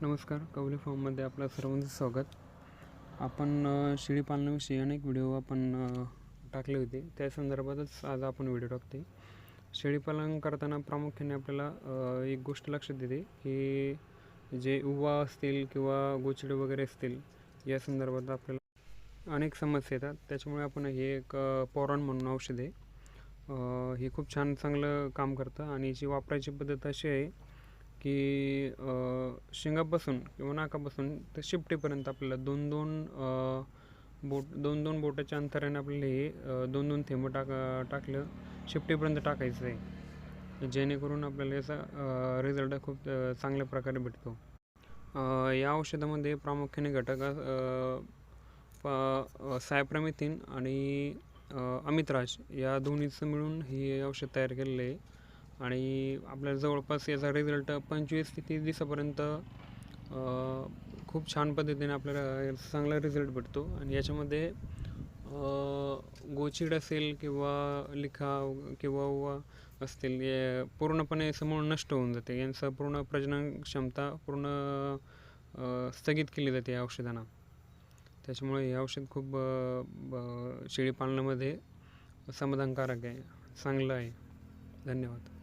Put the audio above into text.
नमस्कार कवली फॉर्ममध्ये आपलं सर्वांचं स्वागत. आपण शेळी पालनाविषयी अनेक व्हिडिओ आपण टाकले होते. त्या संदर्भातच आज आपण व्हिडिओ टाकते शेळी पालन करताना प्रामुख्याने आपल्याला एक गोष्ट लक्षात येते की जे उवा असतील किंवा गोचिडे वगैरे असतील या संदर्भात आपल्याला अनेक समस्या येतात. त्याच्यामुळे आपण हे एक पौराण म्हणून औषध आहे. हे खूप छान चांगलं काम करतं आणि याची वापरायची पद्धत अशी आहे की शिंगापासून किंवा नाकापासून ते शिपटीपर्यंत आपल्याला दोन दोन बोट दोन दोन बोटाच्या अंतराने आपल्याला हे दोन दोन थेंब टाक टाकलं शिपटीपर्यंत टाकायचं आहे. जेणेकरून आपल्याला याचा रिझल्ट खूप चांगल्या प्रकारे भेटतो. या औषधामध्ये प्रामुख्याने घटक प- सायप्रमिथिन आणि अमितराज अमित्राज या दोन्हीचं मिळून हे औषध तयार केलेलं आहे. आणि आपल्याला जवळपास याचा रिझल्ट पंचवीस ते तीस दिवसापर्यंत खूप छान पद्धतीने आपल्याला याचा चांगला रिझल्ट भेटतो. आणि याच्यामध्ये गोचिड असेल किंवा लिखाव किंवा उवा असतील हे पूर्णपणे समूळ नष्ट होऊन जाते. यांचं पूर्ण प्रजनन क्षमता पूर्ण स्थगित केली जाते या औषधांना. त्याच्यामुळे हे औषध खूप ब- शेळी पालनामध्ये समाधानकारक आहे चांगलं आहे. धन्यवाद.